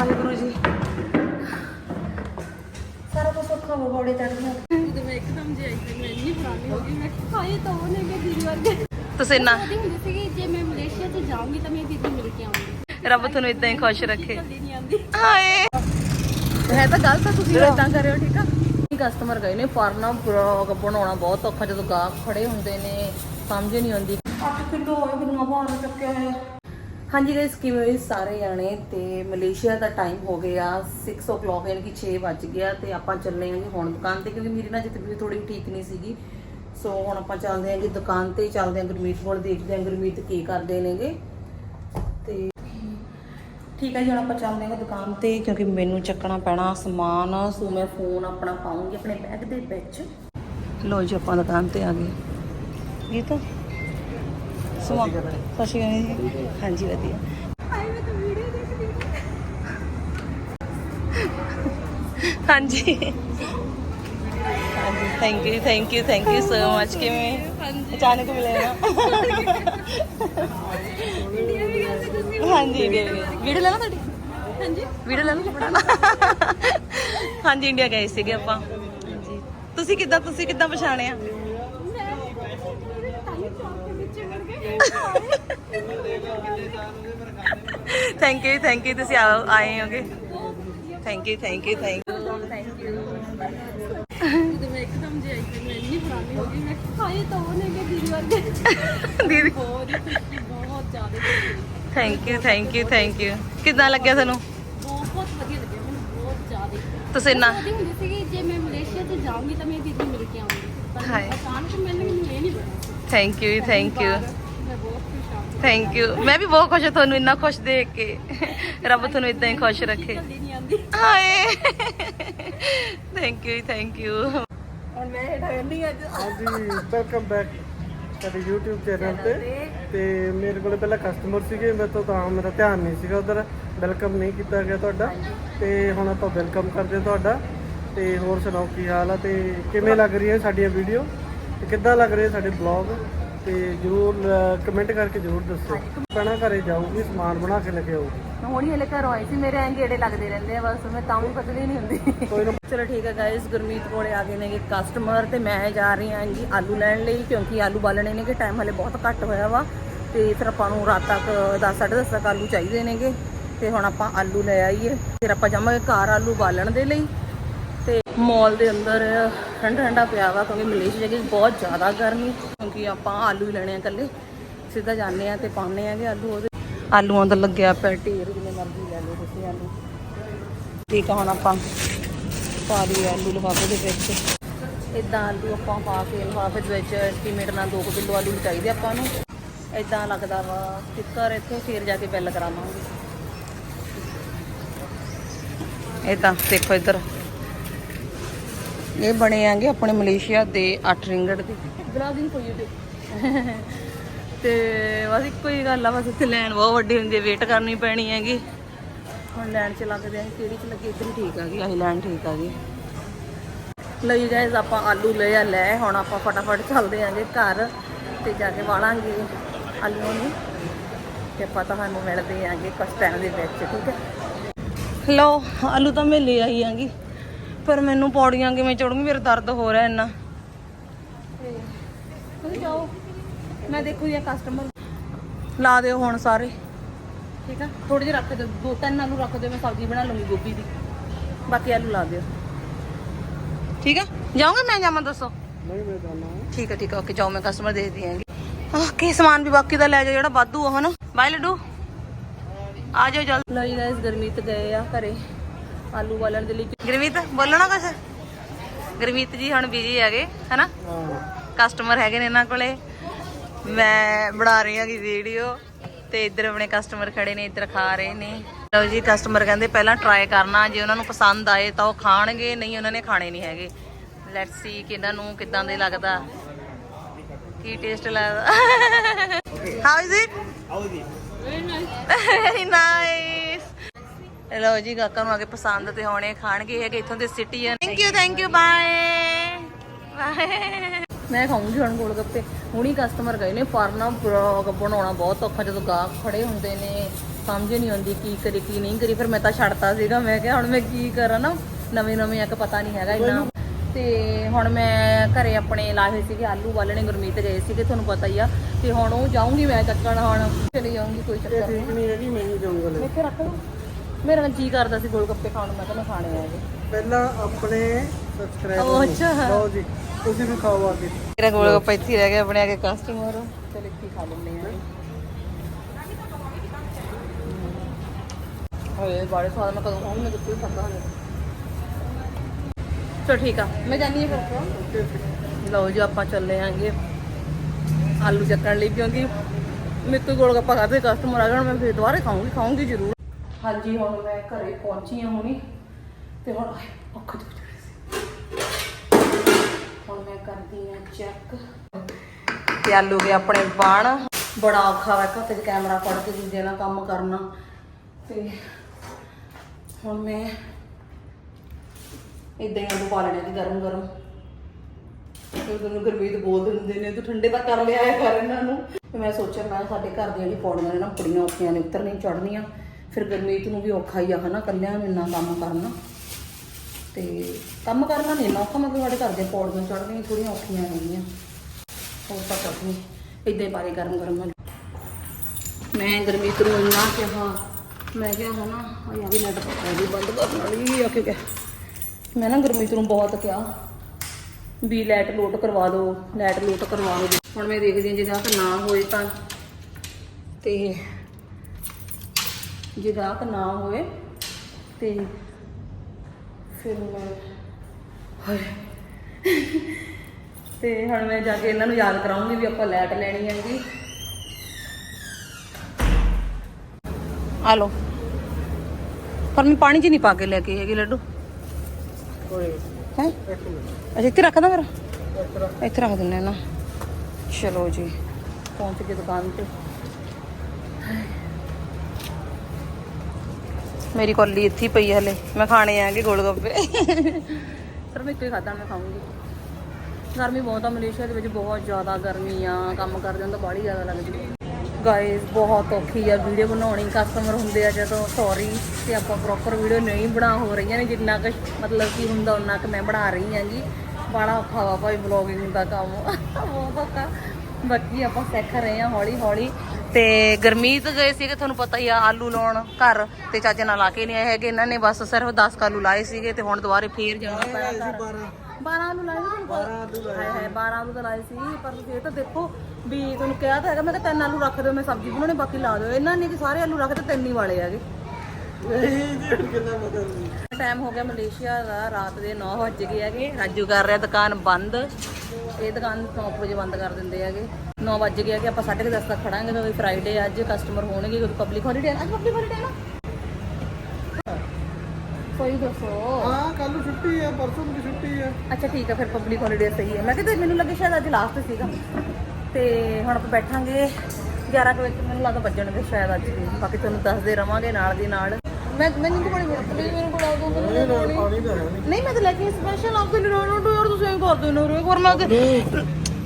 ਵਾਹਿਗੁਰੂ ਜੀ। ਸਾਰਾ ਕੁਝ ਔਖਾ ਹੋ ਬੋੜੇ ਜਦੋਂ ਮੈਂ ਇੱਕਦਮ ਜੇ ਆਈ ਤੇ ਮੈਂ ਇੰਨੀ ਪੁਰਾਣੀ ਹੋ ਗਈ ਮੈਂ ਕਿਹਾ, ਹਾਏ ਤਾਂ ਉਹਨੇ ਕਿ ਦੀਦੀ ਵਰਗੇ। ਤੁਸੀਂ ਨਾ ਉਹਦੀ ਹੁੰਦੀ ਸੀਗੀ ਜੇ ਮੈਂ ਮਲੇਸ਼ੀਆ 'ਚ ਜਾਊਂਗੀ ਤਾਂ ਮੇਰੀ ਦੀਦੀ ਮਿਲ ਕੇ ਆਉਂਗੀ ਰੱਬ ਤੁਹਾਨੂੰ ਇਦਾਂ ਹੀ ਖੁਸ਼ ਰੱਖੇ। ਹਾਏ। ਹੈ ਤਾਂ ਗਲਤ ਆ ਤੁਸੀਂ ਇਦਾਂ ਕਰਿਓ ਠੀਕ ਆ? ਕਸਟਮਰ ਗਏ ਨੇ? ਪਰ ਨਾ ਬਲੌਗ ਬਣਾਉਣਾ ਬਹੁਤ ਔਖਾ ਜਦੋਂ ਗਾਹਕ ਖੜੇ ਹੁੰਦੇ ਨੇ ਸਮਝ ਨਹੀਂ ਆਉਂਦੀ। 8 ਕਿਲੋ ਹੋਏ ਬਿਨਾਂ ਬਾਹਰ ਚੱਕਿਆ ਹੋਇਆ। ਹਾਂਜੀ ਗਾਇਸ ਕਿਵੇਂ ਹੋ ਸਾਰੇ ਜਾਣੇ? ਤੇ ਮਲੇਸ਼ੀਆ ਦਾ ਟਾਈਮ ਹੋ ਗਿਆ 6 o'clock, ਯਾਨੀ ਕਿ 6 ਵੱਜ ਗਿਆ ਤੇ ਆਪਾਂ ਚੱਲੇ ਹਾਂ ਜੀ ਹੁਣ ਦੁਕਾਨ ਤੇ, ਕਿਉਂਕਿ ਮੇਰੀ ਨਾ ਜਿੱਤ ਵੀ ਥੋੜੀ ਠੀਕ ਨਹੀਂ ਸੀਗੀ। ਸੋ ਹੁਣ ਆਪਾਂ ਚੱਲਦੇ ਹਾਂ ਜੀ ਦੁਕਾਨ ਤੇ, ਚੱਲਦੇ ਹਾਂ ਗੁਰਮੀਤ ਕੋਲ, ਦੇਖਦੇ ਹਾਂ ਗੁਰਮੀਤ ਕੀ ਕਰਦੇ ਨੇਗੇ। ਤੇ ਠੀਕ ਹੈ ਜੀ, ਹੁਣ ਆਪਾਂ ਚੱਲਦੇ ਹਾਂ ਦੁਕਾਨ ਤੇ, ਕਿਉਂਕਿ ਮੈਨੂੰ ਚੱਕਣਾ ਪੈਣਾ ਸਮਾਨ ਸੋ ਮੈਂ ਫੋਨ ਆਪਣਾ ਪਾਉਂਗੀ ਆਪਣੇ ਬੈਗ ਦੇ ਵਿੱਚ। ਲੋ ਜੀ, ਆਪਾਂ ਦੁਕਾਨ ਤੇ ਆ ਗਏ। ਇਹ ਤਾਂ ਸਮਾਨ ਸਤਿ ਸ਼੍ਰੀ ਅਕਾਲ ਜੀ। ਹਾਂਜੀ ਵਧੀਆ। ਹਾਏ ਮੈਂ ਤਾਂ ਵੀਡੀਓ ਦੇਖਦੀ ਹਾਂਜੀ। ਹਾਂਜੀ thank you thank you thank you so much ਕਿਵੇਂ? ਹਾਂਜੀ। ਅਚਾਨਕ ਮਿਲੇ ਨਾ। ਇੰਡੀਆ ਵੀ ਗਏ। ਸੀ ਤੁਸੀਂ ਹਾਂਜੀ ਵੀਡੀਓ ਲੈ ਲਾ ਤੁਹਾਡੀ। ਹਾਂਜੀ। ਵੀਡੀਓ ਲੈ ਲਓ ਫੜਾ ਹਾਂਜੀ ਇੰਡੀਆ ਗਏ ਸੀਗੇ ਆਪਾਂ। ਤੁਸੀਂ ਕਿੱਦਾਂ ਤੁਸੀਂ ਕਿੱਦਾਂ ਪਛਾਣਿਆ ਮੈਂ ਟਾਈਮ ਚੌਕ ਦੇ ਵਿੱਚ ਮਿਲ ਗਏ ਥੈਂਕ ਯੂ ਥੈਂਕ ਯੂ ਤੁਸੀਂ ਆਓ- ਆਏ ਹੋਗੇ। Thank you thank you thank you thank you ਜਦੋਂ ਮੈਂ ਇੱਕਦਮ ਜੇ ਆਈ ਤੇ ਮੈਂ ਇੰਨੀ ਪੁਰਾਣੀ ਹੋ ਗਈ ਮੈਂ ਹਾਏ ਤਾਂ ਉਹਨੇ ਕਿ ਦੀਦੀ। ਵਰਗੇ ਦੀਦੀ ਬਹੁਤ ਜ਼ਿਆਦਾ। Thank you thank you thank you ਕਿੱਦਾਂ ਲੱਗਿਆ ਤੁਹਾਨੂੰ? ਬਹੁਤ ਵਧੀਆ ਲੱਗਿਆ ਮੈਨੂੰ ਬਹੁਤ ਜ਼ਿਆਦਾ। ਤੁਸੀਂ ਨਾ ਉਹਦੀ ਹੁੰਦੀ ਸੀਗੀ ਜੇ ਮੈਂ ਮਲੇਸ਼ੀਆ 'ਚ ਜਾਊਂਗੀ ਤਾਂ ਮੇਰੀ ਦੀਦੀ ਮਿਲ ਕੇ ਆਉਂਗੀ ਪਰ ਹਾਏ। ਅਚਾਨਕ ਮੈਨੂੰ ਮੈਨੂੰ ਇਹ ਨਹੀਂ ਪਤਾ thank you thank you thank you ਮੈਂ ਵੀ ਬਹੁਤ ਖੁਸ਼ ਹਾਂ ਤੁਹਾਨੂੰ ਇੰਨਾ ਖੁਸ਼ ਦੇਖ ਕੇ। ਰੱਬ ਤੁਹਾਨੂੰ ਇਦਾਂ ਹੀ ਖੁਸ਼ ਰੱਖੇ। ਹਾਏ। ਥੈਂਕ ਯੂ ਥੈਂਕ ਯੂ ਹੁਣ ਮੈਂ ਰਹਿੰਦੀ ਅੱਜ। ਹਾਂਜੀ ਵੈਲਕਮ ਬੈਕ ਸਾਡੇ YouTube ਚੈਨਲ ਤੇ। ਤੇ ਮੇਰੇ ਕੋਲ ਪਹਿਲਾਂ ਕਸਟਮਰ ਸੀਗੇ ਮੇਰੇ ਤੋਂ ਤਾਂ ਮੇਰਾ ਧਿਆਨ ਨਹੀਂ ਸੀਗਾ ਉਧਰ। ਵੈਲਕਮ ਨਹੀਂ ਕੀਤਾ ਗਿਆ ਤੁਹਾਡਾ। ਤੇ ਹੁਣ ਆਪਾਂ ਵੈਲਕਮ ਕਰਦੇ ਤੁਹਾਡਾ। ਤੇ ਹੋਰ ਸੁਣਾਓ ਕੀ ਹਾਲ ਆ ਤੇ ਕਿਵੇਂ ਲੱਗ ਰਹੀ ਹੈ ਸਾਡੀਆਂ ਵੀਡੀਓ ਤੇ ਕਿੱਦਾਂ ਲੱਗ ਰਹੇ ਸਾਡੇ ਬਲੌਗ ਤੇ ਜਰੂਰ ਕਮੈਂਟ ਕਰਕੇ ਜਰੂਰ ਦੱਸੋ ਪਹਿਣਾ ਘਰੇ ਜਾਊਗੀ ਸਮਾਨ ਬਣਾ ਕੇ ਲੈ ਕੇ ਆਊਗੀ ਹੁਣੀ ਹਲੇ ਘਰੋਂ ਆਈ ਸੀ ਮੇਰੇ ਐਂ ਗੇੜੇ ਲੱਗਦੇ ਰਹਿੰਦੇ ਆ ਬਸ ਮੈਂ ਤਾਂ ਵੀ ਪਤਲੀ ਨਹੀਂ ਹੁੰਦੀ। ਕੋਈ ਨਾ। ਚਲੋ ਠੀਕ ਹੈ ਗਾਇਸ ਗੁਰਮੀਤ ਕੋਲੇ ਆ ਗਏ ਨੇਗੇ ਕਸਟਮਰ ਤੇ ਮੈਂ ਜਾ ਰਹੀ ਹਾਂ ਜੀ ਆਲੂ ਲੈਣ ਲਈ ਕਿਉਂਕਿ ਆਲੂ ਬਾਲਣੇ ਨੇਗੇ ਟਾਈਮ ਹਲੇ ਬਹੁਤ ਘੱਟ ਹੋਇਆ ਵਾ। ਤੇ ਫਿਰ ਆਪਾਂ ਨੂੰ ਰਾਤ ਤੱਕ 10 10:30 ਤੱਕ ਆਲੂ ਚਾਹੀਦੇ ਨੇਗੇ। ਤੇ ਹੁਣ ਆਪਾਂ ਆਲੂ ਲੈ ਆਈਏ। ਫਿਰ ਆਪਾਂ ਜਾਵਾਂਗੇ ਘਰ ਆਲੂ ਬਾਲਣ ਦੇ ਲਈ। ਮਾਲ ਦੇ ਅੰਦਰ ਠੰਡਾ ਠੰਡਾ ਪਿਆ ਵਾ ਕਿਉਂਕਿ ਮਲੇਸ਼ੀਆ ਵਿੱਚ ਬਹੁਤ ਜ਼ਿਆਦਾ ਗਰਮੀ ਕਿਉਂਕਿ ਆਪਾਂ ਆਲੂ ਹੀ ਲੈਣੇ ਆ ਇਕੱਲੇ। ਸਿੱਧਾ ਜਾਂਦੇ ਆ ਤੇ ਪਾਉਂਦੇ ਆਗੇ ਆਲੂ ਉਹਦੇ। ਆਲੂਆਂ ਦਾ ਲੱਗਿਆ ਪਿਆ ਢੇਰ, ਜਿੰਨੇ ਮਰਜ਼ੀ ਲੈ ਲਓ ਤੁਸੀਂ ਆਲੂ। ਠੀਕ ਹੁਣ ਆਪਾਂ ਪਾ ਦਈਏ ਆਲੂ ਲਫ਼ਾਫੇ ਦੇ ਵਿੱਚ। ਇਦਾਂ ਆਲੂ ਆਪਾਂ ਪਾ ਕੇ ਲਫ਼ਾਫੇ ਦੇ ਵਿੱਚ ਐਸਟੀਮੇਟ ਨਾਲ 2 ਕਿਲੋ ਆਲੂ ਚਾਹੀਦੇ ਆਪਾਂ ਨੂੰ। ਇਦਾਂ ਲੱਗਦਾ ਵਾ ਸਟicker ਇੱਥੇ ਫੇਰ ਜਾ ਕੇ ਬਿੱਲ ਕਰਾਵਾਂਗੇ। ਇਹ ਤਾਂ ਦੇਖੋ ਇੱਧਰ। ਇਹ ਬਣੇ ਆਂਗੇ ਆਪਣੇ ਮਲੇਸ਼ੀਆ ਦੇ 8 ਰਿੰਗੜ ਦੇ। ਬਲੌਗਿੰਗ ਫॉर YouTube ਤੇ। ਬਸ ਇੱਕੋ ਹੀ ਗੱਲ ਆ, ਬਸ ਇੱਥੇ ਲੈਣ ਬਹੁਤ ਵੱਡੀ ਹੁੰਦੀ ਹੈ, ਵੇਟ ਕਰਨੀ ਪੈਣੀ ਹੈਗੀ। ਹੁਣ ਲਾਈਨ 'ਚ ਲੱਗਦੇ ਆਂ ਕਿਹੜੀ 'ਚ ਲੱਗੀ, ਇੱਧਰ ਠੀਕ ਆ ਗਈ, ਆਹੀ ਲਾਈਨ ਠੀਕ ਆ ਗਈ। ਲਈ ਗਾਇਜ਼ ਆਪਾਂ ਆਲੂ ਲੈ ਆ, ਲੈ, ਹੁਣ ਆਪਾਂ ਫਟਾਫਟ ਚੱਲਦੇ ਆਂਗੇ ਘਰ ਤੇ ਜਾ ਕੇ ਵਾਲਾਂਗੇ ਆਲੂ ਨੂੰ। ਤੇ ਆਪਾਂ ਤੁਹਾਨੂੰ ਮਿਲਦੇ ਆਂਗੇ ਕੁਝ ਟਾਈਮ ਦੇ ਵਿੱਚ, ਠੀਕ ਹੈ? ਲਓ, ਆਲੂ ਤਾਂ ਮੈਂ ਲੈ ਆਈ ਆਂਗੀ। ਪਰ ਮੈਨੂੰ ਪੌੜੀਆਂ ਕਿਵੇਂ ਚੜੂੰਗੀ ਮੇਰੇ ਦਰਦ ਹੋ ਰਿਹਾ ਇੰਨਾ। ਤੇ ਤੁਸੀਂ ਜਾਓ। ਮੈਂ ਦੇਖੂ ਇਹ ਕਸਟਮਰ ਲਾ ਦਿਓ ਹੁਣ ਸਾਰੇ। ਠੀਕ ਆ? ਥੋੜੇ ਜਿਹੇ ਰੱਖ ਦਿਓ। ਦੋ ਤਿੰਨ ਆਲੂ ਰੱਖ ਦਿਓ ਮੈਂ ਸਬਜ਼ੀ ਬਣਾ ਲਵਾਂਗੀ ਗੋਭੀ ਦੀ। ਬਾਕੀ ਆਲੂ ਲਾ ਦਿਓ। ਠੀਕ ਆ? ਜਾਓਗੇ ਮੈਂ ਜਾਵਾਂ ਦੱਸੋ? ਨਹੀਂ ਮੈਂ ਜਾਣਾ। ਠੀਕ ਹੈ ਠੀਕ ਹੈ ਓਕੇ ਜਾਓ ਮੈਂ ਕਸਟਮਰ ਦੇ ਦਿਆਂਗੀ ਓਕੇ ਸਮਾਨ ਵੀ ਬਾਕੀ ਦਾ ਲੈ ਜਾਓ ਜਿਹੜਾ ਵਾਧੂ ਆ ਹਨਾ? ਬਾਏ ਲੱਡੂ। ਆ ਜਾਓ ਜਲਦ ਲੋ ਜੀ ਗਾਇਸ ਗਰਮੀਤ ਗਏ ਆ ਘਰੇ। ਆਲੂ ਵਾਲਣ ਦੇ ਲਈ ਗਰਮੀਤ ਬੋਲਣਾ ਕੁਛ? ਗਰਮੀਤ ਜੀ ਹੁਣ ਬਿਜ਼ੀ ਹੈਗੇ ਹਨਾ? ਹਾਂ ਕਸਟਮਰ ਹੈਗੇ ਨੇ ਇਹਨਾਂ ਕੋਲੇ। ਮੈਂ ਬਣਾ ਰਹੀ ਹਾਂਗੀ ਵੀਡੀਓ ਤੇ ਇੱਧਰ ਆਪਣੇ ਕਸਟਮਰ ਖੜੇ ਨੇ ਇੱਧਰ ਖਾ ਰਹੇ ਨੇ। ਲਓ ਜੀ ਕਸਟਮਰ ਕਹਿੰਦੇ ਪਹਿਲਾਂ ਟਰਾਈ ਕਰਨਾ ਜੇ ਉਹਨਾਂ ਨੂੰ ਪਸੰਦ ਆਏ ਤਾਂ ਉਹ ਖਾਣਗੇ ਨਹੀਂ ਉਹਨਾਂ ਨੇ ਖਾਣੇ ਨਹੀਂ ਹੈਗੇ। ਲੈਟਸ ਸੀ ਕਿ ਇਹਨਾਂ ਨੂੰ ਕਿਦਾਂ ਦੇ ਲੱਗਦਾ। ਕੀ ਟੇਸਟ ਲੱਗਦਾ? How is it very nice ਲਓ ਜੀ ਕਾਕਾ ਨੂੰ ਆ ਕੇ ਪਸੰਦ ਤੇ ਹੋਣੇ ਖਾਣਗੇ ਹੈਗੇ ਇੱਥੋਂ ਦੇ citizen thank you thank you bye bye ਮੈਂ ਖਾਉਂਗੀ ਹੁਣ ਗੋਲ ਗੱਪੇ ਹੁਣੀ ਕਸਟਮਰ ਗਏ ਨੇ ਪਰ ਨਾ ਬਲੌਗ ਬਣਾਉਣਾ ਬਹੁਤ ਔਖਾ ਜਦੋਂ ਗਾਹਕ ਖੜੇ ਹੁੰਦੇ ਨੇ ਸਮਝ ਨਹੀਂ ਆਉਂਦੀ ਕੀ ਕਰੀ ਕੀ ਨਹੀਂ ਕਰੀ ਫਿਰ ਮੈਂ ਤਾਂ ਛੱਡਤਾ ਸੀਗਾ। ਮੈਂ ਕਿਹਾ ਹੁਣ ਮੈਂ ਕੀ ਕਰਾਂ ਨਾ? ਨਵੇਂ ਨਵੇਂ ਇੱਕ ਪਤਾ ਨਹੀਂ ਹੈਗਾ ਇੰਨਾ। ਤੇ ਹੁਣ ਮੈਂ ਘਰੇ ਆਪਣੇ ਲਾਏ ਹੋਏ ਸੀਗੇ ਆਲੂ ਵਾਲਣੇ ਗੁਰਮੀਤ ਗਏ ਸੀਗੇ ਤੁਹਾਨੂੰ ਪਤਾ ਹੀ ਆ। ਤੇ ਹੁਣ ਉਹ ਜਾਊਂਗੀ ਮੈਂ ਚੱਕਣ ਹੁਣ ਚਲੀ ਜਾਊਂਗੀ ਕੋਈ ਚੱਕਰ ਨਹੀਂ। ਨਹੀਂ ਮੈਂ ਹੀ ਜਾਊਂਗਾ। ਮੈਂ ਇੱਥੇ ਰੱਖ ਲਓ ਮੇਰਾ ਜੀ ਕਰਦਾ ਸੀ ਗੋਲ ਗੱਪੇ ਖਾਣ ਨੂੰ ਮੈਂ ਕਹਿੰਦਾ ਖਾਣੇ ਆ ਇਹ ਪਹਿਲਾਂ ਆਪਣੇ ਸਬਸਕ੍ਰਾਈਬਰ ਉਹ ਅੱਛਾ। ਲਓ ਜੀ ਤੁਸੀਂ ਵੀ ਖਾਓ ਆ ਕੇ। ਮੇਰਾ ਗੋਲ ਗੱਪਾ ਇੱਥੇ ਹੀ ਰਹਿ ਗਿਆ ਆਪਣੇ ਆ ਕੇ ਕਸਟਮਰ ਚਲ ਇੱਥੇ ਹੀ ਖਾ ਲੈਂਦੇ ਆ ਹੋਏ ਬੜੇ ਸਵਾਦ ਮੈਂ ਕਦੋਂ ਖਾਉਂਗੀ ਮੈਂ ਕਿੱਥੇ ਖਾਦਾ ਹਲੇ ਚਲ ਠੀਕ ਆ ਮੈਂ ਜਾਨੀ ਹਾਂ ਫਿਰ। ਲਓ ਜੀ ਆਪਾਂ ਚੱਲੇ ਆਂਗੇ। ਆਲੂ ਚੱਕਣ ਲਈ ਕਿਉਂਕਿ ਮੇਰੇ ਤੋਂ ਗੋਲ ਗੱਪਾ ਖਾਦੇ ਕਸਟਮਰ ਆ ਜਾਣ ਮੈਂ ਫਿਰ ਦੁਬਾਰੇ ਖਾਉਂਗੀ ਖਾਉਂਗੀ ਜ਼ਰੂਰ। ਹਾਂਜੀ, ਹੁਣ ਮੈਂ ਘਰੇ ਪਹੁੰਚੀ ਹਾਂ ਹੁਣੀ ਤੇ ਹੁਣ ਅੱਖ ਦੁਖ ਰਹੀ ਸੀ। ਹੁਣ ਮੈਂ ਕਰਦੀ ਹਾਂ ਚੈੱਕ ਤੇ ਆਲੂ ਦੇ ਆਪਣੇ ਬਾਣ ਬੜਾ ਔਖਾ ਵਾ ਘਰ ਚ ਕੈਮਰਾ ਫੜ ਕੇ ਦੂਜੇ ਨਾਲ ਕੰਮ ਕਰਨਾ। ਤੇ ਹੁਣ ਮੈਂ ਇਦਾਂ ਹੀ ਆਲੂ ਪਾ ਲੈਣੇ ਦੀ ਗਰਮ ਗਰਮ। ਤੇ ਤੁਹਾਨੂੰ ਗੁਰਮੀਤ ਬੋਲ ਦਿੰਦੇ ਨੇ, ਤੂੰ ਠੰਡੇ ਤਾਂ ਕਰ ਲਿਆ ਕਰ ਇਹਨਾਂ ਨੂੰ। ਤੇ ਮੈਂ ਸੋਚਿਆ, ਮੈਂ ਸਾਡੇ ਘਰ ਦੀਆਂ ਜਿਹੜੀ ਪੌੜੀਆਂ ਨੇ ਨਾ, ਬੜੀਆਂ ਔਖੀਆਂ ਨੇ ਉਤਰਨੀ ਚੜਨੀਆਂ ਫਿਰ ਗੁਰਮੀਤ ਨੂੰ ਵੀ ਔਖਾ ਹੀ ਆ ਹਨਾ ਕੱਲਿਆਂ ਨੂੰ ਇੰਨਾ ਕੰਮ ਕਰਨਾ। ਤੇ ਕੰਮ ਕਰਨਾ ਨਹੀਂ ਇੰਨਾ ਔਖਾ ਮਤਲਬ ਸਾਡੇ ਘਰ ਦੇ ਪੌੜੀਆਂ ਚੜ੍ਹਨੀਆਂ ਥੋੜੀਆਂ ਔਖੀਆਂ ਨੇਗੀਆਂ ਹੋਰ ਤਾਂ ਕੁਛ ਨਹੀਂ ਇਦਾਂ ਹੀ ਪਾਰੇ ਗਰਮ ਗਰਮ ਮੈਂ ਗਰਮੀਤ ਨੂੰ ਇੰਨਾ ਕਿਹਾ, ਮੈਂ ਕਿਹਾ ਹਨਾ ਆ ਵੀ ਲੱਟ ਪੱਕਾ ਵੀ ਬੰਦ ਕਰਨ ਵਾਲੀ ਆ ਕੇ ਕਿਹਾ। ਮੈਂ ਨਾ ਗਰਮੀਤ ਨੂੰ ਬਹੁਤ ਕਿਹਾ ਵੀ ਲਾਈਟ ਲੋਟ ਕਰਵਾ ਦਿਓ ਲਾਈਟ ਲੋਟ ਕਰਵਾ ਦਿਓ ਹੁਣ ਮੈਂ ਦੇਖਦੀ ਹਾਂ ਜੇ ਗਾਹਕ ਨਾ ਹੋਏ ਤਾਂ। ਤੇ ਜੇ ਗਾਹਕ ਨਾ ਹੋਏ ਤੇ ਫਿਰ ਮੈਂ ਹਾਏ। ਤੇ ਹੁਣ ਮੈਂ ਜਾ ਕੇ ਇਹਨਾਂ ਨੂੰ ਯਾਦ ਕਰਾਉਂਗੀ ਵੀ ਆਪਾਂ ਲਾਈਟ ਲੈਣੀ ਹੈਗੀ। ਆ ਲਓ। ਪਰ ਮੈਂ ਪਾਣੀ 'ਚ ਨਹੀਂ ਪਾ ਕੇ ਲੈ ਕੇ ਹੈਗੀ ਲੱਡੂ। ਕੋਈ ਹੈ? ਅੱਛਾ ਇੱਥੇ ਰੱਖਦਾ ਫਿਰ। ਇੱਥੇ ਰੱਖ। ਦਿੰਨੇ ਨਾ। ਚਲੋ ਜੀ ਪਹੁੰਚ ਗਏ ਦੁਕਾਨ ਤੇ। ਮੇਰੀ ਕੋਲੀ ਇੱਥੇ ਪਈ ਹੈ ਹਲੇ। ਮੈਂ ਖਾਣੇ ਆਂਗੇ ਗੋਲ ਗੱਪੇ ਸਰ, ਮੈਂ ਇੱਕੋ ਹੀ ਖਾਦਾ ਮੈਂ ਖਾਊਂਗੀ। ਗਰਮੀ ਬਹੁਤ ਆ, ਮਲੇਸ਼ੀਆ ਦੇ ਵਿੱਚ ਬਹੁਤ ਜ਼ਿਆਦਾ ਗਰਮੀ ਆ। ਕੰਮ ਕਰਦੇ ਹੁੰਦਾ ਤਾਂ ਬਾਹਲੀ ਜ਼ਿਆਦਾ ਲੱਗਦੀ ਗਾਇਸ ਬਹੁਤ ਔਖੀ ਆ ਵੀਡੀਓ ਬਣਾਉਣੀ। ਕਸਟਮਰ ਹੁੰਦੇ ਆ ਜਦੋਂ ਸੌਰੀ ਤੇ ਆਪਾਂ ਪ੍ਰੋਪਰ ਵੀਡੀਓ ਨਹੀਂ ਬਣਾ ਹੋ ਰਹੀਆਂ ਨੇ। ਜਿੰਨਾ ਕੁ ਮਤਲਬ ਕੀ ਹੁੰਦਾ ਉਹਨਾਂ ਕੁ ਮੈਂ ਬਣਾ ਰਹੀ ਹਾਂਗੀ ਬੜਾ ਔਖਾ ਵਾ ਭਾਈ ਵਲੌਗਿੰਗ ਦਾ ਕੰਮ। ਬਹੁਤ ਔਖਾ। ਬਾਕੀ ਆਪਾਂ ਸਿੱਖ ਰਹੇ ਹਾਂ ਹੌਲੀ ਹੌਲੀ ਤੇ ਗਰਮੀਤ ਗਏ ਸੀਗੇ ਤੁਹਾਨੂੰ ਪਤਾ ਹੀ ਆ ਆਲੂ ਲਾਉਣ ਘਰ ਤੇ ਚਾਚੇ ਨਾਲ ਲਾ ਕੇ ਨਹੀਂ ਆਏ ਹੈਗੇ। ਇਹਨਾਂ ਨੇ ਬਸ ਸਿਰਫ 10 ਆਲੂ ਲਾਏ ਸੀਗੇ ਤੇ ਹੁਣ ਦੁਬਾਰੇ ਫੇਰ ਜਾਣਾ ਪੈਣਾ ਘਰ। 12 ਆਲੂ ਲਾਏ ਸੀ ਤੁਹਾਨੂੰ ਪਤਾ? ਹਾਏ ਹਾਏ 12 ਆਲੂ ਤਾਂ ਲਾਏ ਸੀ ਪਰ ਤੁਸੀਂ ਇਹ ਤਾਂ ਦੇਖੋ ਵੀ ਤੁਹਾਨੂੰ ਕਿਹਾ ਤਾਂ ਹੈਗਾ ਮੈਂ ਕਿਹਾ ਤਿੰਨ ਆਲੂ ਰੱਖ ਦਿਓ ਮੈਂ ਸਬਜ਼ੀ ਬਣਾਉਣੀ ਬਾਕੀ ਲਾ ਦਿਓ। ਇਹਨਾਂ ਨੇ ਕਿ ਸਾਰੇ ਆਲੂ ਰੱਖ ਤੇ ਤਿੰਨ ਹੀ ਵਾਲੇ ਹੈਗੇ। ਟਾਈਮ ਹੋ ਗਿਆ ਮਲੇਸ਼ੀਆ ਦਾ ਰਾਤ ਦੇ 9 ਵਜ ਗਏ ਹੈਗੇ। ਰਾਜੂ ਕਰ ਰਿਹਾ ਦੁਕਾਨ ਬੰਦ। ਇਹ ਦੁਕਾਨ 9 ਵਜੇ ਬੰਦ ਕਰ ਦਿੰਦੇ ਹੈਗੇ। 9 ਵਜ ਗਏ ਹੈਗੇ ਆਪਾਂ 10:30 ਤੱਕ ਖੜਾਂਗੇ ਕਿਉਂਕਿ ਫਰਾਈਡੇ ਅੱਜ ਕਸਟਮਰ ਹੋਣਗੇ ਕਿਉਂਕਿ ਪਬਲਿਕ ਹੌਲੀਡੇ ਅੱਜ ਪਬਲਿਕ ਹੌਲੀਡੇ ਨਾ। ਕੋਈ ਦੱਸੋ। ਹਾਂ ਕੱਲ ਨੂੰ ਛੁੱਟੀ ਹੈ ਪਰਸੋਂ ਵੀ ਛੁੱਟੀ ਹੈ ਅੱਛਾ ਠੀਕ ਆ ਫਿਰ ਪਬਲਿਕ ਹੌਲੀਡੇ ਸਹੀ ਹੈ ਮੈਂ ਕਿਹਾ ਤੇ ਮੈਨੂੰ ਲੱਗੇ ਸ਼ਾਇਦ ਅੱਜ ਲਾਸਟ ਸੀਗਾ। ਤੇ ਹੁਣ ਆਪਾਂ ਬੈਠਾਂਗੇ 11 ਕੁ ਵਜੇ ਮੈਨੂੰ ਲੱਗਦਾ ਵੱਜਣਗੇ ਸ਼ਾਇਦ ਅੱਜ ਵੀ। ਬਾਕੀ ਤੁਹਾਨੂੰ ਦੱਸਦੇ ਰਵਾਂਗੇ ਨਾਲ ਦੀ ਨਾਲ। ਮੈਂ ਮੈਂ ਨਹੀਂ ਕੋਲ ਪਲੀਜ਼ ਮੈਨੂੰ ਕੋਲ ਆਉਂ ਇਹ ਨਾਲ ਪਾਣੀ। ਤਾਂ ਹੈ ਨਹੀਂ ਮੈਂ ਤਾਂ ਲੈ ਕੇ ਸਪੈਸ਼ਲ ਆਪਕੇ ਲਈ ਰੋਣ ਯਾਰ ਤੁਸੀਂ ਕਰਦੇ ਨੇ ਰੋਏ ਵਰਨਾ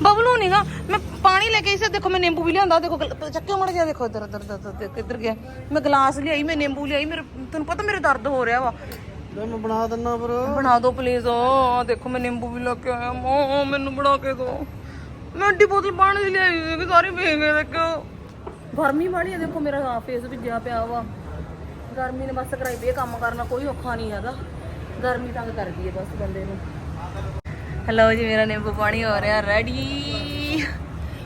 ਬਬਲੂ ਨਹੀਂਗਾ ਮੈਂ ਪਾਣੀ ਲੈ ਕੇ ਆਈ ਸੀ ਦੇਖੋ ਮੈਂ ਨਿੰਬੂ ਵੀ ਲਿਆਂਦਾ ਦੇਖੋ ਚੱਕਿਓ ਮੜ ਗਿਆ ਦੇਖੋ ਇੱਧਰ ਇੱਧਰ ਕਿੱਧਰ ਗਿਆ। ਮੈਂ ਗਲਾਸ ਲਿਆਈ ਮੈਂ ਨਿੰਬੂ ਲਿਆਈ ਮੇਰੇ ਤੁਹਾਨੂੰ ਪਤਾ ਮੇਰੇ ਦਰਦ ਹੋ ਰਿਹਾ ਵਾ। ਮੈਂ ਬਣਾ ਦਿੰਨਾ ਪਰ ਬਣਾ ਦਿਓ ਪਲੀਜ਼ ਆ ਦੇਖੋ ਮੈਂ ਨਿੰਬੂ ਵੀ ਲੈ ਕੇ ਆਇਆ ਮੋ ਮੈਨੂੰ ਬਣਾ ਕੇ ਦਿਓ ਮੈਂ ਅੱਡੀ ਬੋਤਲ ਪਾਣੀ ਦੀ ਲਿਆਈ ਸੀ ਸਾਰੇ ਵੇਖ ਗਏ ਦੇਖੋ। ਗਰਮੀ ਵਾਲੀ ਹੈ ਦੇਖੋ ਮੇਰਾ ਫੇਸ ਵੀ ਜਿਆ ਪਿਆ ਵਾ। ਗਰਮੀ ਨੇ ਬਸ ਕਰਾਈ ਵੀ ਕੰਮ ਕਰਨਾ ਕੋਈ ਔਖਾ ਨਹੀਂ ਹੈਗਾ। ਗਰਮੀ ਤੰਗ ਕਰਦੀ ਹੈ ਬਸ ਬੰਦੇ ਨੂੰ। ਹੈਲੋ ਜੀ, ਮੇਰਾ ਨਿੰਬੂ ਪਾਣੀ ਹੋ ਰਿਹਾ ਰੈਡੀ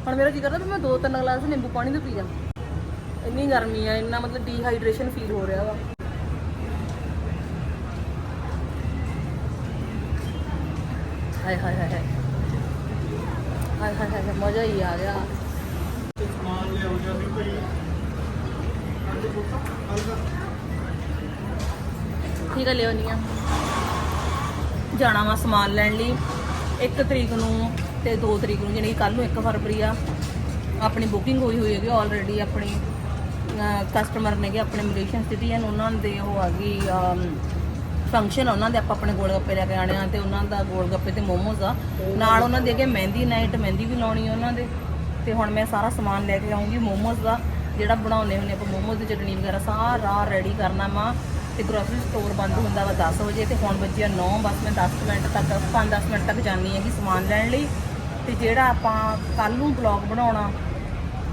ਹੁਣ ਮੇਰਾ ਜੀ ਕਰਦਾ ਵੀ ਮੈਂ ਦੋ ਤਿੰਨ ਗਲਾਸ ਨਿੰਬੂ ਪਾਣੀ ਦੇ ਪੀ ਜਾ ਇੰਨੀ ਗਰਮੀ ਆ, ਇੰਨਾ ਮਤਲਬ ਡੀਹਾਈਡਰੇਸ਼ਨ ਫੀਲ ਹੋ ਰਿਹਾ ਵਾ। ਹਾਏ ਹਾਏ ਹਾਏ ਹਾਏ। ਹਾਏ ਹਾਏ ਹਾਏ ਮਜ਼ਾ ਹੀ ਆ ਗਿਆ। ਸਮਾਨ ਲਿਆਉ ਜਾਂਦੀ ਪਈ ਠੀਕ ਹੈ ਲਿਓਨੀ ਆ ਜਾਣਾ ਵਾ ਸਮਾਨ ਲੈਣ ਲਈ। 1 ਤਰੀਕ ਨੂੰ ਤੇ 2 ਤਰੀਕ ਨੂੰ ਜਿਹੜੀ ਕੱਲ ਨੂੰ 1 ਫਰਵਰੀ ਆ। ਆਪਣੀ ਬੁਕਿੰਗ ਹੋਈ ਹੋਈ ਹੈਗੀ ਆਲਰੇਡੀ ਆਪਣੀ ਕਸਟਮਰ ਨੇਗੇ, ਆਪਣੇ ਮਲੇਸ਼ੀਅਨ ਸਿਟੀਜ਼ਨ ਉਹਨਾਂ ਦੇ ਉਹ ਆ ਗਈ ਫੰਕਸ਼ਨ ਉਹਨਾਂ ਦੇ, ਆਪਾਂ ਆਪਣੇ ਗੋਲ ਗੱਪੇ ਲੈ ਕੇ ਆਣੇ ਆ, ਤੇ ਉਹਨਾਂ ਦਾ ਗੋਲ ਗੱਪੇ ਤੇ ਮੋਮੋਜ਼ ਆ। ਨਾਲ ਉਹਨਾਂ ਦੇ ਅੱਗੇ ਮਹਿੰਦੀ ਨਾਈਟ ਮਹਿੰਦੀ ਵੀ ਲਾਉਣੀ ਆ ਉਹਨਾਂ ਦੇ। ਤੇ ਹੁਣ ਮੈਂ ਸਾਰਾ ਸਮਾਨ ਲੈ ਕੇ ਆਉਂਗੀ ਮੋਮੋਜ਼ ਦਾ, ਜਿਹੜਾ ਬਣਾਉਂਦੇ ਹੁੰਦੇ ਆਪਾਂ ਮੋਮੋਜ਼ ਦੀ ਚਟਨੀ ਵਗੈਰਾ, ਸਾਰਾ ਰੈਡੀ ਕਰਨਾ ਵਾ। ਤੇ ਗਰੋਸਰੀ ਸਟੋਰ ਬੰਦ ਹੁੰਦਾ ਵਾ 10 ਵਜੇ ਤੇ ਹੁਣ ਵੱਜਿਆ 9 ਬਸ ਮੈਂ 10 ਮਿੰਟ ਤੱਕ 5-10 ਮਿੰਟ ਤੱਕ ਜਾਂਦੀ ਹੈਗੀ ਸਮਾਨ ਲੈਣ ਲਈ। ਤੇ ਜਿਹੜਾ ਆਪਾਂ ਕੱਲ ਨੂੰ ਬਲੌਗ ਬਣਾਉਣਾ,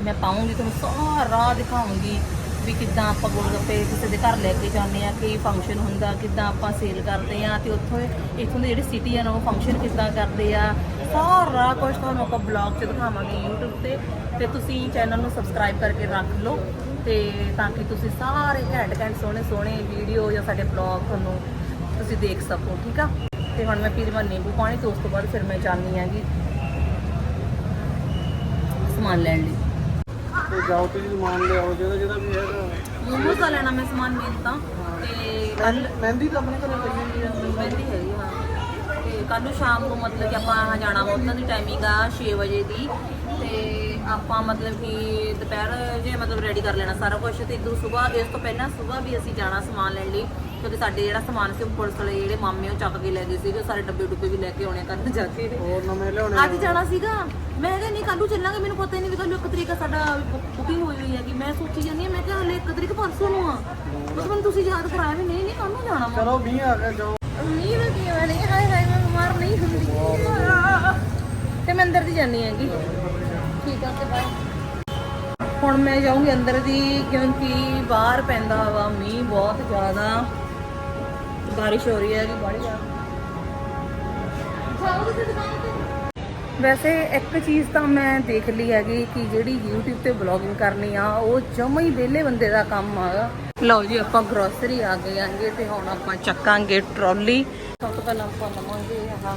ਮੈਂ ਪਾਉਂਗੀ, ਤੁਹਾਨੂੰ ਸਾਰਾ ਦਿਖਾਉਂਗੀ ਵੀ ਕਿੱਦਾਂ ਆਪਾਂ ਗੋਲਗੱਪੇ ਕਿਸੇ ਦੇ ਘਰ ਲੈ ਕੇ ਜਾਂਦੇ ਆ ਕੀ ਫੰਕਸ਼ਨ ਹੁੰਦਾ, ਕਿੱਦਾਂ ਆਪਾਂ ਸੇਲ ਕਰਦੇ ਆ ਤੇ ਉੱਥੋਂ ਇੱਥੋਂ ਦੇ ਜਿਹੜੇ ਸਿਟੀ ਆ ਉਹ ਫੰਕਸ਼ਨ ਕਿੱਦਾਂ ਕਰਦੇ ਆ। ਸਾਰਾ ਕੁਝ ਤੁਹਾਨੂੰ ਆਪਾਂ ਬਲੌਗ 'ਚ ਦਿਖਾਵਾਂਗੇ YouTube ਤੇ। ਤੇ ਤੁਸੀਂ ਚੈਨਲ ਨੂੰ ਸਬਸਕ੍ਰਾਈਬ ਕਰਕੇ ਰੱਖ ਲਓ। ਤੇ ਤਾਂ ਕਿ ਤੁਸੀਂ ਸਾਰੇ ਘੈਂਟ ਘੈਂਟ ਸੋਹਣੇ ਸੋਹਣੇ ਵੀਡੀਓ ਜਾਂ ਸਾਡੇ ਬਲੌਗ ਤੁਹਾਨੂੰ ਤੁਸੀਂ ਦੇਖ ਸਕੋ ਠੀਕ ਆ? ਤੇ ਹੁਣ ਮੈਂ ਪੀਰ ਮੈਂ ਨਿੰਬੂ ਪਾਣੀ ਤੇ ਉਸ ਤੋਂ ਬਾਅਦ ਫਿਰ ਮੈਂ ਜਾਂਦੀ ਆਂਗੀ ਸਮਾਨ ਲੈਣ ਲਈ। ਤੇ ਜਾਓ ਤੁਸੀਂ ਸਮਾਨ ਲਿਆਓ ਜਿਹੜਾ ਜਿਹੜਾ ਵੀ ਹੈਗਾ। ਮੋਮੋਸ ਦਾ ਲੈਣਾ ਮੈਂ ਸਮਾਨ ਮੇਨ ਤਾਂ ਤੇ ਕੱਲ ਮਹਿੰਦੀ ਤਾਂ ਆਪਣੇ ਘਰੇ ਪਈ ਹੈ ਮਹਿੰਦੀ ਹੈਗੀ ਹਾਂ। ਤੇ ਕੱਲ ਨੂੰ ਸ਼ਾਮ ਨੂੰ ਮਤਲਬ ਕਿ ਆਪਾਂ ਜਾਣਾ ਵਾ ਉਹਨਾਂ ਦੀ ਟਾਈਮਿੰਗ ਆ 6 ਵਜੇ ਦੀ। ਤੇ ਆਪਾਂ ਮਤਲਬ ਕਿ ਦੁਪਹਿਰ ਜੇ ਮਤਲਬ ਰੈਡੀ ਕਰ ਲੈਣਾ ਸਾਰਾ ਕੁਝ ਤੇ ਇਦੋਂ ਸਵੇਰ ਇਸ ਤੋਂ ਪਹਿਲਾਂ ਸਵੇਰ ਵੀ ਅਸੀਂ ਜਾਣਾ ਸਮਾਨ ਲੈਣ ਲਈ ਕਿਉਂਕਿ ਸਾਡੇ ਜਿਹੜਾ ਸਮਾਨ ਸੀ ਉਹ ਪੁਲਿਸ ਵਾਲੇ ਜਿਹੜੇ ਮਾਮੇ ਉਹ ਚੱਕ ਕੇ ਲੈ ਗਏ ਸੀਗੇ ਸਾਰੇ ਡੱਬੇ ਡੁੱਬੇ ਵੀ ਲੈ ਕੇ ਆਉਣੇ ਕਰਨ ਜਾ ਕੇ। ਹੋਰ ਨਵੇਂ ਲਿਆਉਣੇ ਅੱਜ ਜਾਣਾ ਸੀਗਾ। ਮੈਂ ਕਿਹਾ ਨਹੀਂ ਕੱਲ ਨੂੰ ਚੱਲਾਂਗੇ ਮੈਨੂੰ ਪਤਾ ਹੀ ਨਹੀਂ ਵੀ ਕੱਲ ਨੂੰ ਇੱਕ ਤਰੀਕ ਸਾਡਾ ਬੁਕਿੰਗ ਹੋਈ ਹੋਈ ਹੈਗੀ। ਮੈਂ ਸੋਚੀ ਜਾਂਦੀ ਹਾਂ ਮੈਂ ਕਿਹਾ ਹਲੇ ਇੱਕ ਤਰੀਕ ਪਰਸੋਂ ਨੂੰ ਆ। ਬਸ ਮੈਨੂੰ ਤੁਸੀਂ ਯਾਦ ਕਰਾਇਆ ਵੀ ਨਹੀਂ ਨਹੀਂ ਕੱਲ ਨੂੰ ਜਾਣਾ ਵਾ ਚਲੋ 20 ਆ ਗਿਆ ਜਾਓ। ਨਹੀਂ ਮੈਂ ਕੀ ਮੈਂ ਨਹੀਂ ਹਾਏ ਹਾਏ ਮੈਂ ਬਿਮਾਰ ਨਹੀਂ ਹੁੰਦੀ। ਤੇ ਮੈਂ ਅੰਦਰ ਦੀ ਜਾਣੀ ਹੈਗੀ। ਠੀਕ ਆ ਤੇ ਬਾਏ ਹੁਣ ਮੈਂ ਜਾਊਂਗੀ ਅੰਦਰ ਦੀ ਕਿਉਂਕਿ ਬਾਹਰ ਪੈਂਦਾ ਵਾ ਮੀਂਹ ਬਹੁਤ ਜ਼ਿਆਦਾ। ਬਾਰਿਸ਼ ਹੋ ਰਹੀ ਹੈ ਕਿ ਬੜੀ ਜ਼ਿਆਦਾ ਵੈਸੇ ਇੱਕ ਚੀਜ਼ ਤਾਂ ਮੈਂ ਦੇਖ ਲਈ ਹੈਗੀ ਕਿ ਜਿਹੜੀ YouTube ਤੇ ਬਲੌਗਿੰਗ ਕਰਨੀ ਆ ਉਹ ਜਮਾ ਹੀ ਵਿਹਲੇ ਬੰਦੇ ਦਾ ਕੰਮ ਆ। ਲਓ ਜੀ ਆਪਾਂ ਗਰੋਸਰੀ ਆ ਗਏ ਆਂਗੇ ਤੇ ਹੁਣ ਆਪਾਂ ਚੱਕਾਂਗੇ ਟਰਾਲੀ ਸਭ ਤੋਂ ਪਹਿਲਾਂ ਆਪਾਂ ਲਵਾਂਗੇ ਆਹ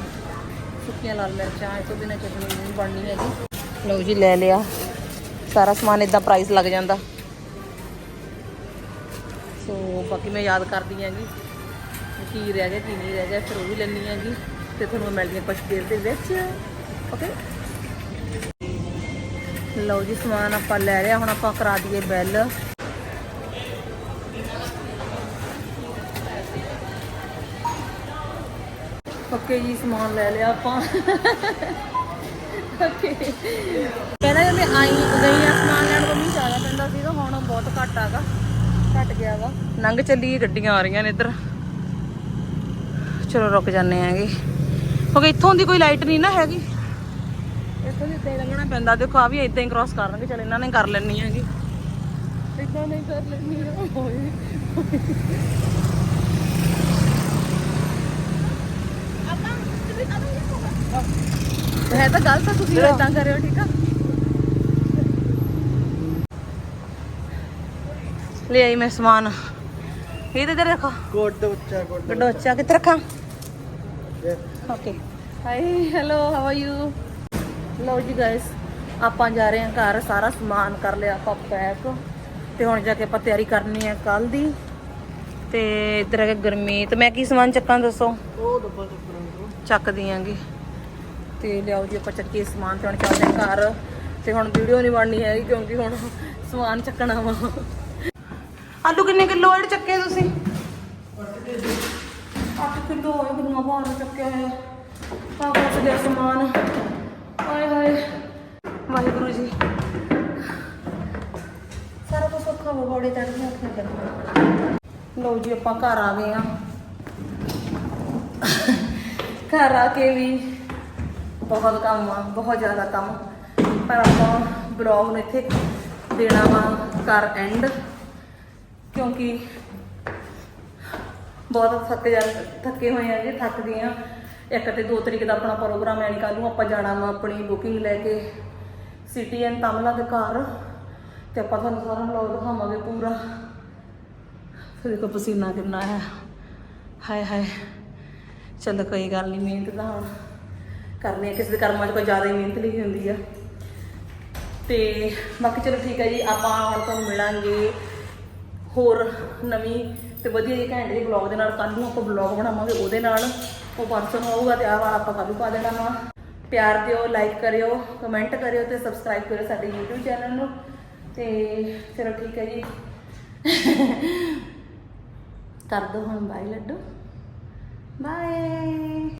ਸੁੱਕੀਆਂ ਲਾਲ ਮਿਰਚਾਂ ਇਹ ਤੋਂ ਬਿਨਾਂ ਚਟਨੀ ਨਹੀਂ ਬਣਨੀ ਹੈਗੀ। ਲਓ ਜੀ, ਲੈ ਲਿਆ। ਸਾਰਾ ਸਮਾਨ ਇਦਾਂ ਪ੍ਰਾਈਸ ਲੱਗ ਜਾਂਦਾ। ਸੋ, ਬਾਕੀ ਮੈਂ ਯਾਦ ਕਰਦੀ ਆਂਗੀ ਕੀ ਰਹਿ ਗਿਆ, ਕੀ ਨਹੀਂ ਰਹਿ ਗਿਆ, ਫਿਰ ਉਹ ਵੀ ਲੈਣੀ ਹੈਗੀ ਤੇ ਤੁਹਾਨੂੰ ਮਿਲਦੀ ਹਾਂ ਕੁਛ ਦੇਰ ਦੇ ਵਿੱਚ। ਓਕੇ ਲਓ ਜੀ, ਸਮਾਨ ਆਪਾਂ ਲੈ ਲਿਆ, ਹੁਣ ਆਪਾਂ ਕਰਾ ਦਈਏ ਬੈਲ। ਓਕੇ ਜੀ, ਸਮਾਨ ਲੈ ਲਿਆ ਆਪਾਂ। ਕਹਿੰਦਾ ਜੇ ਮੈਂ ਆਈ ਗਈ ਆ ਸਮਾਨ ਲੈਣ ਤੋਂ ਮੀਂਹ ਜ਼ਿਆਦਾ ਪੈਂਦਾ ਸੀਗਾ ਹੁਣ ਬਹੁਤ ਘੱਟ ਆਗਾ ਘਟ ਗਿਆ ਵਾ। ਲੰਘ ਚੱਲੀ ਗੱਡੀਆਂ ਆ ਰਹੀਆਂ ਨੇ ਇੱਧਰ। ਚਲੋ ਰੁਕ ਜਾਂਦੇ ਆਂਗੇ ਕਿਉਂਕਿ ਇੱਥੋਂ ਦੀ ਕੋਈ ਲਾਈਟ ਨਹੀਂ ਨਾ ਹੈਗੀ। ਇੱਥੋਂ ਦੀ ਹੀ ਲੰਘਣਾ ਪੈਂਦਾ। ਦੇਖੋ ਆ ਵੀ ਇੱਦਾਂ ਹੀ ਕ੍ਰਾਸ ਕਰਨਗੇ। ਚਲ ਇਹਨਾਂ ਨੇ ਕਰ ਲੈਣੀ ਹੈਗੀ। ਇੱਦਾਂ ਨਹੀਂ ਕਰ ਲੈਣੀ ਹੋਏ ਹੈ ਤਾਂ ਗਲਤ ਆ ਤੁਸੀਂ ਇਦਾਂ ਕਰਿਓ ਠੀਕ ਆ? ਲੈ ਆਈ ਮੈਂ ਸਮਾਨ। ਇਹ ਤੇ ਇੱਧਰ ਰੱਖੋ। ਕੋਟ ਦਾ ਬੱਚਾ ਕੋਟ ਦਾ ਗਡੋਚਾ ਕਿੱਥੇ ਰੱਖਾਂ? ਬੱਚਾ। Okay hi hello how are you ਲਓ ਜੀ ਗਾਇਸ ਆਪਾਂ ਜਾ ਰਹੇ ਹਾਂ ਘਰ ਸਾਰਾ ਸਮਾਨ ਕਰ ਲਿਆ ਆਪਾਂ ਪੈਕ ਤੇ ਹੁਣ ਜਾ ਕੇ ਆਪਾਂ ਤਿਆਰੀ ਕਰਨੀ ਹੈ ਕੱਲ ਦੀ। ਤੇ ਇੱਧਰ ਹੈਗਾ ਗਰਮੀਤ। ਮੈਂ ਕੀ ਸਮਾਨ ਚੱਕਾਂ ਦੱਸੋ? ਉਹ ਡੱਬਾ ਚੱਕਰਾਂ ਤੋਂ ਚੱਕ ਦਿਆਂਗੇ ਤੇ ਲਿਆਓ ਜੀ, ਆਪਾਂ ਚੱਕੀ ਸਮਾਨ ਤੇ ਹੁਣ ਚੱਲਦੇ ਘਰ। ਤੇ ਹੁਣ ਵੀਡੀਓ ਨਹੀਂ ਬਣਨੀ ਹੈਗੀ ਕਿਉਂਕਿ ਹੁਣ ਸਮਾਨ ਚੱਕਣਾ ਵਾ। ਆਲੂ ਕਿੰਨੇ ਕਿਲੋ ਜਿਹੜੇ ਚੱਕੇ ਤੁਸੀਂ? 8 ਕਿਲੋ ਹੋਏ ਗੁਰੂਆਂ ਭਾਰ ਚੱਕਿਆ ਹੋਇਆ। ਆ ਕੁਛ ਸਮਾਨ। ਹਾਏ ਹਾਏ। ਵਾਹਿਗੁਰੂ ਜੀ। ਸਾਰਾ ਕੁਝ ਔਖਾ ਹੋ ਬੋੜੇ ਚੜ੍ਹਦੇ ਔਖਾ ਕਰਨਾ। ਲਓ ਜੀ, ਆਪਾਂ ਘਰ ਆ ਗਏ ਆ। ਘਰ ਆ ਕੇ ਵੀ ਬਹੁਤ ਕੰਮ ਆ, ਬਹੁਤ ਜ਼ਿਆਦਾ ਕੰਮ। ਪਰ ਆਪਾਂ ਬਲੌਗ ਨੂੰ ਇੱਥੇ ਦੇਣਾ ਵਾ ਕਰ ਐਂਡ ਕਿਉਂਕਿ ਬਹੁਤ ਥੱਕ ਜਾ, ਥੱਕੇ ਹੋਏ ਆ ਜੀ ਥੱਕ ਆ। ਇੱਕ ਤੇ 2 ਤਰੀਕ ਦਾ ਆਪਣਾ ਪ੍ਰੋਗਰਾਮ ਹੈ ਨਹੀਂ ਕੱਲ ਨੂੰ ਆਪਾਂ ਜਾਣਾ ਵਾ ਆਪਣੀ ਬੁਕਿੰਗ ਲੈ ਕੇ ਸਿਟੀ ਐਂਡ ਤਮਲਾ ਦੇ ਘਰ। ਤੇ ਆਪਾਂ ਤੁਹਾਨੂੰ ਸਾਰਾ ਵਲੌਗ ਦਿਖਾਵਾਂਗੇ ਪੂਰਾ। ਫਿਰ ਦੇਖੋ ਪਸੀਨਾ ਕਿੰਨਾ ਹੈ ਹਾਏ ਹਾਏ। ਚਲੋ ਕੋਈ ਗੱਲ ਨਹੀਂ ਮਿਹਨਤ ਤਾਂ ਹੁਣ ਕਰਨੀ ਹੈ, ਕਿਸੇ ਦੇ ਕਰਮਾਂ 'ਚ ਕੋਈ ਜ਼ਿਆਦਾ ਹੀ ਮਿਹਨਤ ਲਿਖੀ ਹੁੰਦੀ ਆ। ਤੇ ਬਾਕੀ ਚਲੋ ਠੀਕ ਹੈ ਜੀ, ਆਪਾਂ ਹੁਣ ਤੁਹਾਨੂੰ ਮਿਲਾਂਗੇ ਹੋਰ ਨਵੀਂ ਤੇ ਵਧੀਆ ਜਿਹੇ ਘੈਂਟ ਜਿਹੀ ਬਲੌਗ ਦੇ ਨਾਲ। ਕੱਲ ਨੂੰ ਆਪਾਂ ਬਲੌਗ ਬਣਾਵਾਂਗੇ ਉਹਦੇ ਨਾਲ। ਉਹ ਪਰਸੋਂ ਨੂੰ ਆਊਗਾ ਤੇ ਆਹ ਵਾਲਾ ਆਪਾਂ ਕੱਲ ਨੂੰ ਪਾ ਦੇਣਾ ਵਾ। ਪਿਆਰ ਦਿਓ ਲਾਈਕ ਕਰਿਓ ਕਮੈਂਟ ਕਰਿਓ ਤੇ ਸਬਸਕ੍ਰਾਈਬ ਕਰਿਓ ਸਾਡੇ YouTube ਚੈਨਲ ਨੂੰ। ਤੇ ਚਲੋ ਠੀਕ ਹੈ ਜੀ। ਕਰ ਦੋ ਹੁਣ ਬਾਈ ਲੱਡੂ। ਬਾਏ